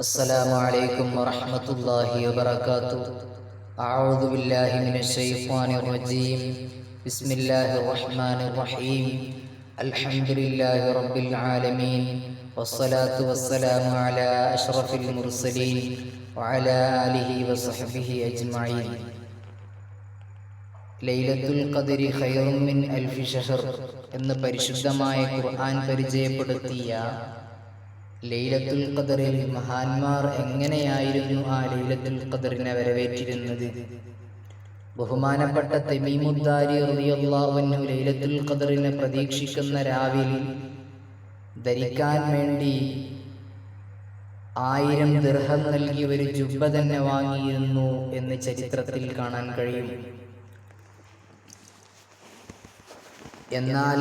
السلام عليكم ورحمة الله وبركاته أعوذ بالله من الشيطان الرجيم بسم الله الرحمن الرحيم الحمد لله رب العالمين والصلاة والسلام على أشرف المرسلين وعلى آله وصحبه أجمعين ലൈലത്തുൽ ഖദരി ഖൈറും മിൻ അൽഫി ഷഹർ എന്ന് പരിശുദ്ധമായ ഖുർആൻ പരിചയപ്പെടുത്തിയ ലൈലത്തുൽ ഖദറിൽ മഹാന്മാർ എങ്ങനെയായിരുന്നു ആ ലൈലത്തുൽ ഖദറിനെ വരവേറ്റിരുന്നത്? ബഹുമാനപ്പെട്ട തെമീമുദ്ദാരി അൻഹു ലൈലത്തുൽ ഖദറിനെ പ്രതീക്ഷിക്കുന്ന രാവിൽ ധരിക്കാൻ വേണ്ടി ആയിരം ദിർഹം നൽകി ഒരു ജുബ്ബ തന്നെ വാങ്ങിയിരുന്നു എന്ന് ചരിത്രത്തിൽ കാണാൻ കഴിയും. എന്നാൽ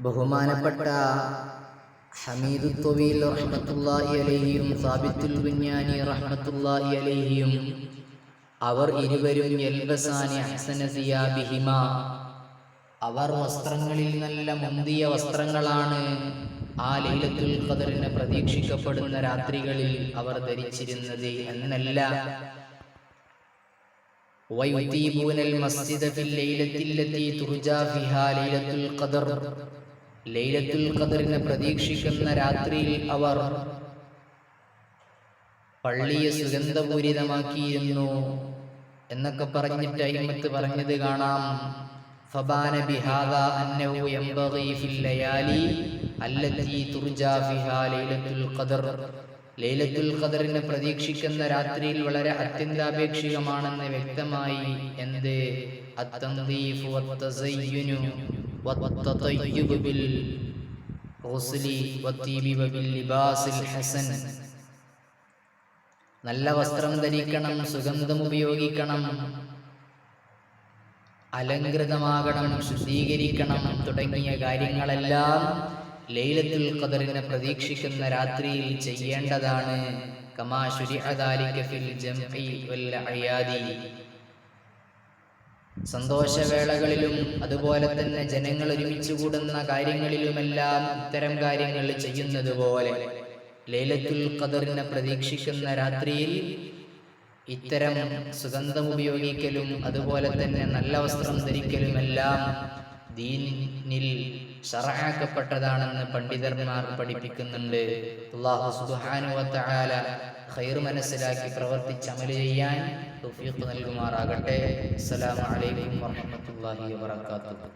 ബഹുമാനപ്പെട്ട ഹമീദു തൊവീൽ റഹ്മത്തുല്ലാഹി അലൈഹിയും സാബിത്തുൽ ബുഞ്ഞാനി റഹ്മത്തുല്ലാഹി അലൈഹിയും അവർ ഇരുവരും എൽബസാനി അഹ്സന സിയാബിഹിമ. അവർ വസ്ത്രങ്ങളിൽ നല്ല മുന്തിയ വസ്ത്രങ്ങളാണ്. ആ ലൈലത്തുൽ ഖദറിന് പ്രതീക്ഷിക്കപ്പെടുന്ന രാത്രികളിൽ അവർ ധരിച്ചിരുന്നത് എന്നല്ല. വയുതീബൂനൽ മസ്ജിദ ഫിൽ ലൈലത്തിൽ ലത്തി തുർജാ ഫിഹാ ലൈലത്തുൽ ഖദർ. ലൈലത്തുൽ ഖദറിനെ പ്രതീക്ഷിക്കുന്ന രാത്രിയിൽ അവർ പള്ളിയെ സുഗന്ധപൂരിതമാക്കിയിരുന്നു എന്നൊക്കെ പറഞ്ഞിട്ട് അയിമത്ത് പറഞ്ഞത് കാണാം. ഫബാന ബിഹാദ അന്നഹു യംബഗി ഫിൽ ലയാലി അല്ലതി തുർജാ ഫിഹാ ലൈലത്തുൽ ഖദർ. ലൈലത്തുൽ ഖദറിനെ പ്രതീക്ഷിക്കുന്ന രാത്രിയിൽ വളരെ അത്യന്താപേക്ഷികമാണെന്ന് വ്യക്തമായി എന്ത്? അത്തന്ദീഫ് വത്തസയ്യുനു بالغسل والطيب باللباس الحسن നല്ല വസ്ത്രം ധരിക്കണം സുഗന്ധം ഉപയോഗിക്കണം അലങ്കൃതമാകണം ശുദ്ധീകരിക്കണം തുടങ്ങിയ കാര്യങ്ങളെല്ലാം ലൈലത്തുൽ ഖദറിനെ പ്രതീക്ഷിക്കുന്ന രാത്രിയിൽ ചെയ്യേണ്ടതാണ്. കമാ ശുരിഅദാലിക ഫിൽ ജംഇ വൽ അയാദി. സന്തോഷവേളകളിലും അതുപോലെ തന്നെ ജനങ്ങൾ ഒരുമിച്ച് കൂടുന്ന കാര്യങ്ങളിലുമെല്ലാം ഇത്തരം കാര്യങ്ങൾ ചെയ്യുന്നത് പോലെ ലൈലത്തുൽ ഖദറിനെ പ്രതീക്ഷിക്കുന്ന രാത്രിയിൽ ഇത്തരം സുഗന്ധം ഉപയോഗിക്കലും അതുപോലെ തന്നെ നല്ല വസ്ത്രം ധരിക്കലുമെല്ലാം ദീനിൽ ശറാക്കപ്പെട്ടതാണെന്ന് പണ്ഡിതന്മാർ പഠിപ്പിക്കുന്നുണ്ട്. അള്ളാഹു തആല ഖൈർ മനസ്സിലാക്കി പ്രവർത്തിച്ച് അമൽ ചെയ്യാൻ തൗഫീഖ് നൽകുമാറാകട്ടെ. അസ്സലാമു അലൈക്കും വറഹ്മത്തുള്ളാഹി വബറകാതുഹു.